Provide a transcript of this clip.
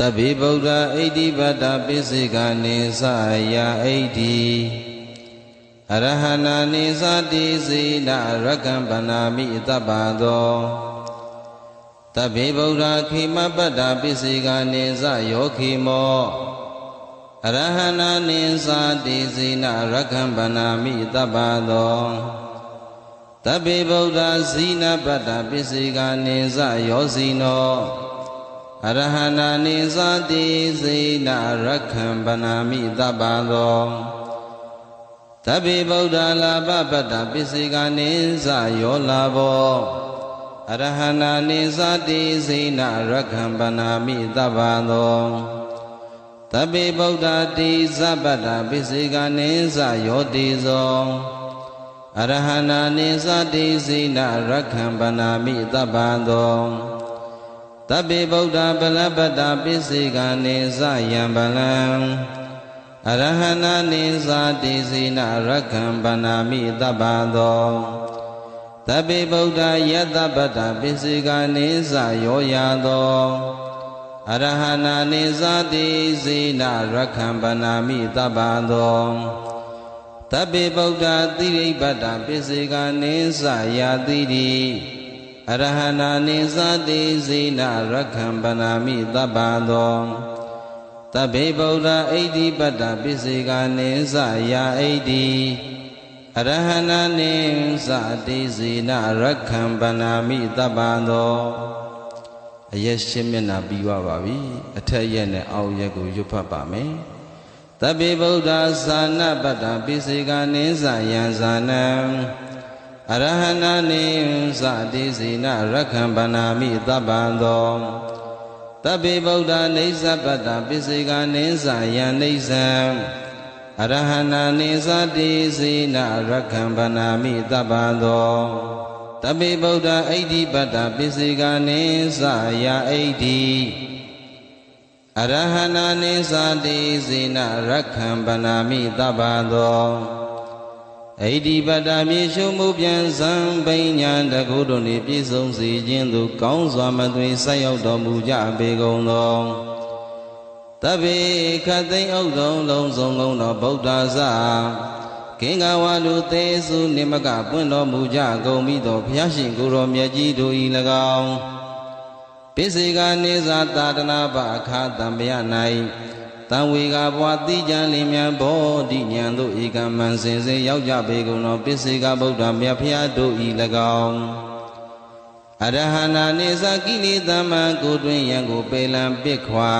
တဗ္ဗေဗုဒ္ဓဣတိပတ္တပိစိကနေသယာဣတိအရဟနာနေသတိစေနရကံပနာမိတပ္ပသောတဗ္ဗေဗုဒ္ဓခိမပတ္တပိစိကနေသယောခိမောအရဟနာနေသတိစေနရကံပနာမိတပ္ပသောတဗ္ဗေဗုဒ္ဓဇိနပတ္တပိစိကနေသယောဇိနော အရဟနာနိသတိစေနရခံဗနာမိတပ္ပသောတဗ္ဗေဗုဒ္ဓလာဘပတ္တပစ္စေကနေသယောလာဘောအရဟနာနိသတိစေနရခံဗနာမိတပ္ပသောတဗ္ဗေဗုဒ္ဓတိသဗ္ဗတ္တပစ္စေကနေသယောတိဇောအရဟနာနိသတိစေနရခံဗနာမိတပ္ပသော တဗ္ဗေဗုဒ္ဓဗလပတ္တပိစိကနေဇယံဗလံအရဟနာနေဇာတိစီနာရခံဗနာမိတပ္ပသောတဗ္ဗေဗုဒ္ဓယတပတ္တပိစိကနေဇယောယာသောအရဟနာနေဇာတိစီနာရခံဗနာမိတပ္ပသောတဗ္ဗေဗုဒ္ဓသီရိပတ္တပိစိကနေဇယာတိတိ အရဟနာနိသတိဇိနရခံပနာမိတပ္ပသောတဗ္ဗေဗုဒ္ဓဣတိပတ္တပိစေကနိသယာဣတိအရဟနာနိသတိဇိနရခံပနာမိတပ္ပသောအယက်ရှင်းမျက်နှာပြီးသွားပါပြီအထက်ရက်နဲ့အောက်ရက်ကိုရွတ်ဖတ်ပါမယ်တဗ္ဗေဗုဒ္ဓသာနပတ္တပိစေကနိသယံဇာနံ အရဟနာနိသတိစီနရခံဗနာမိတပ္ပံသောတဗ္ဗေဗုဒ္ဓနေသပတ္တပိစိကနေသယံနေသံအရဟနာနိသတိစီနရခံဗနာမိတပ္ပံသောတဗ္ဗေဗုဒ္ဓဣတိပတ္တပိစိကနေသယဣတိအရဟနာနိသတိစီနရခံဗနာမိတပ္ပံသော ဣတိပတ္တမြေရှုမှုပြန်စံပိညာတကုတို့နှင့်ပြည့်စုံစေခြင်းသို့ကောင်းစွာမသွေဆက်ရောက်တော်မူကြပေကုန်သောတဗ္ဗေခတ်သိမ့်ဥဒ္ဒုံလုံးစုံကုန်သောဗုဒ္ဓဇာကင်္ဂဝါလူသေးစုနိမကပွင့်တော်မူကြကုန်ပြီးသောဘုရားရှင်ကိုယ်တော်မြတ်ကြီးတို့၏၎င်း ပိစေကနေဇာတာတနာပအခါတံပယ၌တံဝေကဘွာတိကြံလင်မြန်ဘောဓိဉာဏ်တို့ဧကမံစင်စေရောက်ကြပေကုန်သောပစ္စေကဗုဒ္ဓမြတ်ဖျားတို့ဤ၎င်းအရဟနာနေသကိလေသမံကိုတွင်ယံကိုပေလံပစ်ခွာ